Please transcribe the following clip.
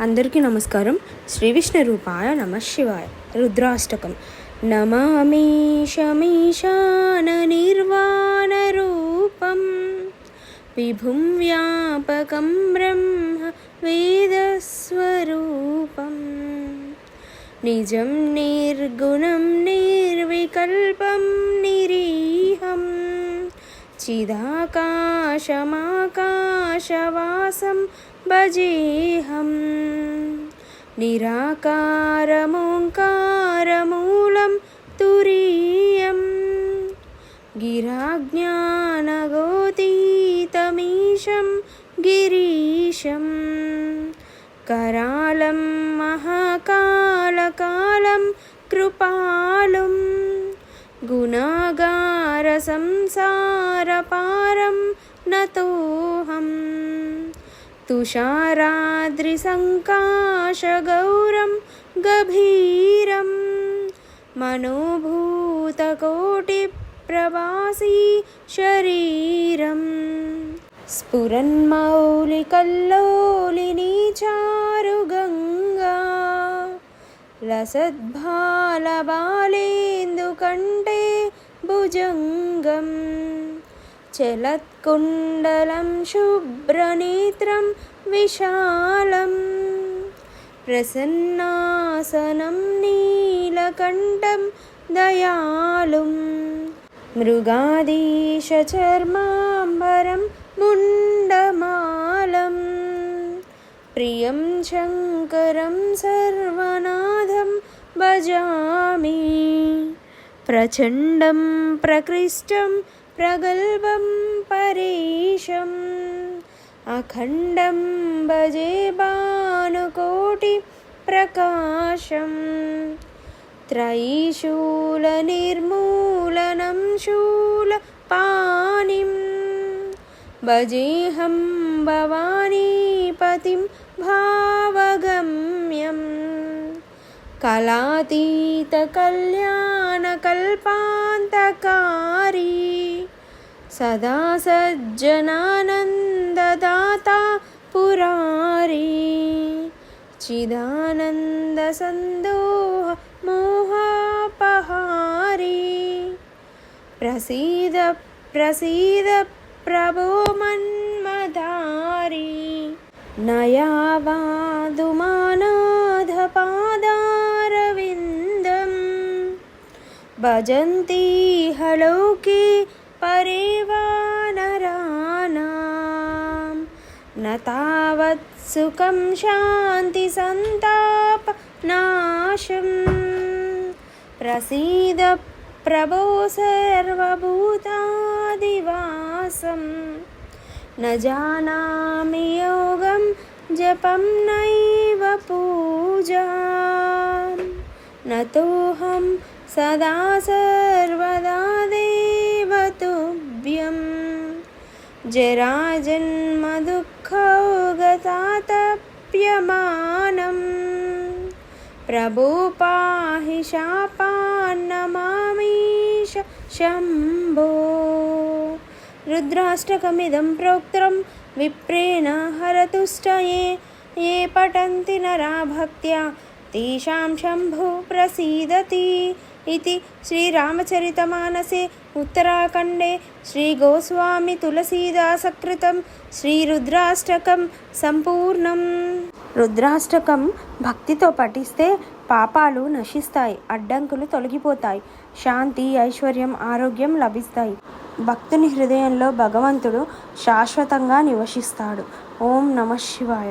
అందరికీ నమస్కారం. శ్రీ విష్ణు రూపాయ నమ శివాయ. రుద్రాష్టకం. నమామీశమీశాన నిర్వాణ రూపం. విభుం వ్యాపకం బ్రహ్మ వేదస్వరూపం. నిజం నిర్గుణం నిర్వికల్ప चिदाकाशमाकाशवासं भजेऽहम् निराकारमोङ्कारमूलं तुरीयं गिराज्ञानगोतीतमीशं गिरीशं करालं महाकालकालं कृपालुं गुणागारसं पारं नतोऽहं तुषाराद्रिसङ्काशगौरं गभीरं मनोभूतकोटिप्रवासी शरीरम् स्फुरन्मौलिकल्लोलिनी चारुगङ्गा रसद्भालबालेन्दुकण्ठे भुजङ्गम् चलत्कुण्डलं शुभ्रनेत्रं विशालम् प्रसन्नासनं नीलकण्ठं दयालुं मृगादीशचर्माम्बरं मुण्डमालं प्रियं शङ्करं सर्वनाथं भजामि प्रचण्डं प्रकृष्टं प्रगल्भं परेशम् अखण्डं भजे भानुकोटिप्रकाशम् त्रयीशूलनिर्मूलनं शूलपाणिम् भजेऽहं भवानीपतिं भावगम्यं कलातीतकल्याणकल्पान्तकारी सदा सज्जनानन्ददाता पुरारी। चिदानन्दसन्दोह मोहापहारी प्रसीद प्रसीदप्रसीदप्रभो मन्मधारी। नया वादुमानाधपादारविन्दं भजन्ती हलौके परे तावत् सुखं शान्ति सन्ताप नाशं प्रसीद प्रभो सर्वभूतादिवासं न जानामि योगं जपं नैव पूजां नतोऽहं सदा सर्वदा देवतुभ्यं जराजन्मदुःखौगतातप्यमानम् प्रभो पाहि शापान्नमामीश शम्भो। रुद्राष्टकमिदं प्रोक्तं विप्रेण हरतुष्टये, ये पठन्ति नरा भक्त्या तेषां शम्भो प्रसीदति। ఇది శ్రీరామచరితమానసే ఉత్తరాఖండే శ్రీగోస్వామి తులసీదాసకృతం శ్రీరుద్రాష్టకం సంపూర్ణం రుద్రాష్టకం భక్తితో పఠిస్తే పాపాలు నశిస్తాయి అడ్డంకులు తొలగిపోతాయి శాంతి ఐశ్వర్యం ఆరోగ్యం లభిస్తాయి. భక్తుని హృదయంలో భగవంతుడు శాశ్వతంగా నివసిస్తాడు. ఓం నమ శివాయ.